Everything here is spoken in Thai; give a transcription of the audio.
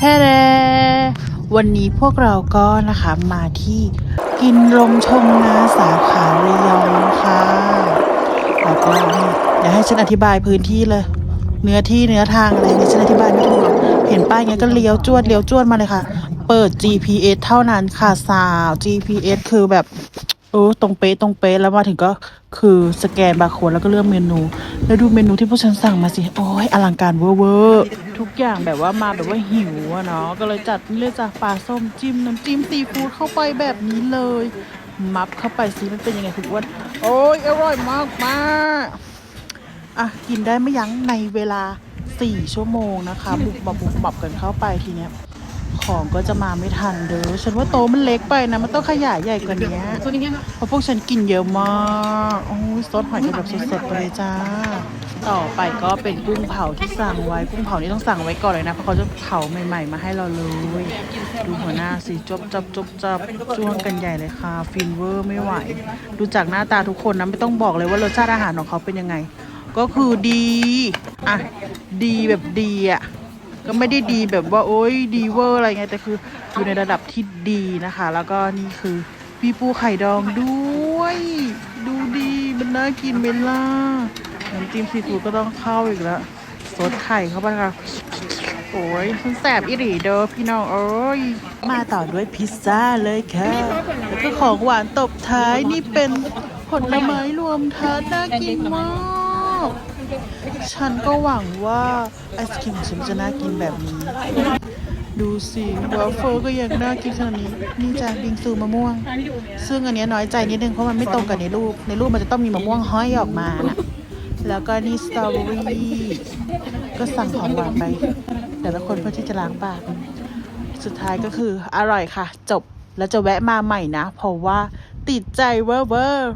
แท้ๆวันนี้พวกเราก็นะคะมาที่กินลมชมนาสาขาระยองค่ะแล้วก็เดี๋ยวให้ฉันอธิบายพื้นที่เลย เนื้อที่เนื้อทางอะไรเนี่ยฉันอธิบายไม่ถูกหรอกเห็นป้ายไงก็เลี้ยวจวดเลี้ยวจวดมาเลยค่ะ เปิด GPS เท่านั้นค่ะสาว GPS คือแบบเออตรงเป๊ะตรงเป๊ะแล้วมาถึงก็คือสแกนบาร์โค้ดแล้วก็เลือกเมนู แล้วดูเมนูที่พวกฉันสั่งมาสิ โอ้ยอลังการเวอร์เวอร์ทุกอย่างแบบว่ามาแบบว่าหิวอะเนาะ ก็เลยจัดนี่เลยจากปลาส้มจิ้มน้ำจิ้มซีฟู้ดเข้าไปแบบนี้เลย มับเข้าไปสิมันเป็นยังไงคุณอ้วน โอ้ยอร่อยมากมากอะกินได้ไม่ยั้งในเวลา 4 ชั่วโมงนะคะบุกบับบุกบับกันเข้าไปทีเนี้ยของก็จะมาไม่ทันเด้อ ฉันว่าโตะมันเล็กไปนะ มันต้องขยายใหญ่กว่านี้เพราะพวกฉันกินเยอะมาก โอ้ ยซดหอยกันแบบสดๆไปเลยจ้า ต่อไปก็เป็นกุ้งเผาที่สั่งไว้ กุ้งเผานี่ต้องสั่งไว้ก่อนเลยนะ เพราะเขาจะเผาใหม่ๆ มาให้เราเลย ดูหัวหน้าสิจบจับจบจับจ้วงกันใหญ่เลยค่ะ ฟินเวอร์ไม่ไหว ดูจากหน้าตาทุกคนนะไม่ต้องบอกเลยว่ารสชาติอาหารของเขาเป็นยังไง ก็คือดี อะ ดีแบบดีอะก็ไม่ได้ดีแบบว่าโอ๊ยดีเวอร์อะไรไงแต่คืออยู่ในระดับที่ดีนะคะ แล้วก็นี่คือพี่ปูไข่ดองด้วย ดูดี มันน่ากินเมล่าน้ำจิ้มซีฟู้ดก็ต้องเข้าอีกแล้วซดไข่เข้าไปค่ะ โอ้ยฉันแสบอีหลีเด้อพี่น้องเอ้ย มาต่อด้วยพิซซ่าเลยค่ะ แล้วก็ของหวานตบท้ายนี่เป็นผลไม้รวมทานน่ากินมาก ฉันก็หวังว่าไอศครีมของฉันจะน่ากินแบบนี้ ดูสิวาฟเฟิลก็ยังน่ากินขนาดนี้ นี่จ้ะบิงซูมะม่วง ซึ่งอันนี้น้อยใจนิดนึงเพราะมันไม่ตรงกับในรูป ในรูปมันจะต้องมีมะม่วงห้อยออกมานะแล้วก็นี่สตรอเบอรี่ก็สั่งของหวานไปแต่ละคนเพื่อที่จะล้างปาก สุดท้ายก็คืออร่อยค่ะ จบแล้วจะแวะมาใหม่นะ เพราะว่าติดใจเวอร์เวอร์